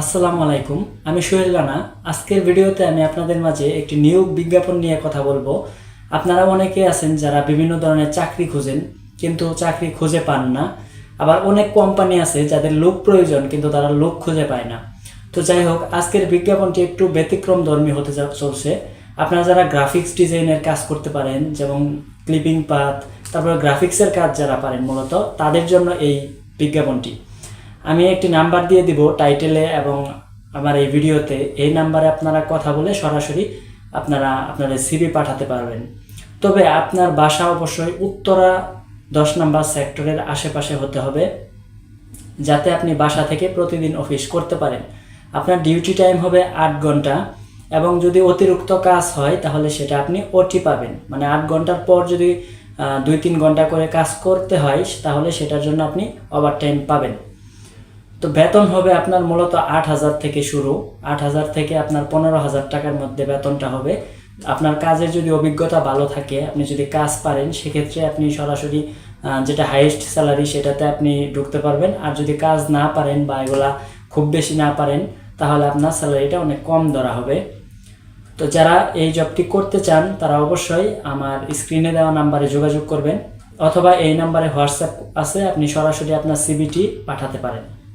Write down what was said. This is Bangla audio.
আসসালামু আলাইকুম, আমি সোহেল রানা। আজকের ভিডিওতে আমি আপনাদের মাঝে একটি নিয়োগ বিজ্ঞাপন নিয়ে কথা বলব। আপনারা অনেকে আছেন যারা বিভিন্ন ধরনের চাকরি খুঁজেন, কিন্তু চাকরি খুঁজে পান না। আবার অনেক কোম্পানি আছে যাদের লোক প্রয়োজন, কিন্তু তারা লোক খুঁজে পায় না। তো যাই হোক, আজকের বিজ্ঞাপনটি একটু ব্যতিক্রম ধর্মী হতে চলছে। আপনারা যারা গ্রাফিক্স ডিজাইনের কাজ করতে পারেন, যেমন ক্লিপিং পাথ, তারপরে গ্রাফিক্সের কাজ যারা পারেন মূলত, তাদের জন্য এই বিজ্ঞাপনটি। আমি একটি নাম্বার দিয়ে দিব টাইটেলে এবং আমার এই ভিডিওতে। এই নাম্বারে আপনারা কথা বলে সরাসরি আপনারা আপনাদের সিভি পাঠাতে পারবেন। তবে আপনার বাসা অবশ্যই উত্তরা দশ নম্বর সেক্টরের আশেপাশে হতে হবে, যাতে আপনি বাসা থেকে প্রতিদিন অফিস করতে পারেন। আপনার ডিউটি টাইম হবে আট ঘণ্টা এবং যদি অতিরিক্ত কাজ হয়, তাহলে সেটা আপনি ওটি পাবেন। মানে আট ঘণ্টার পর যদি দুই তিন ঘণ্টা করে কাজ করতে হয়, তাহলে সেটার জন্য আপনি ওভার টাইম পাবেন। তো বেতন হবে আপনার মূলত আট হাজার থেকে শুরু। আট হাজার থেকে আপনার পনেরো হাজার টাকার মধ্যে বেতনটা হবে। আপনার কাজের যদি অভিজ্ঞতা ভালো থাকে, আপনি যদি কাজ পারেন, সেক্ষেত্রে আপনি সরাসরি যেটা হাইয়েস্ট স্যালারি সেটাতে আপনি ঢুকতে পারবেন। আর যদি কাজ না পারেন বা এগুলা খুব বেশি না পারেন, তাহলে আপনার স্যালারিটা অনেক কম ধরা হবে। তো যারা এই জবটি করতে চান, তারা অবশ্যই আমার স্ক্রিনে দেওয়া নাম্বারে যোগাযোগ করবেন, অথবা এই নাম্বারে হোয়াটসঅ্যাপ আছে, আপনি সরাসরি আপনার সিবিটি পাঠাতে পারেন।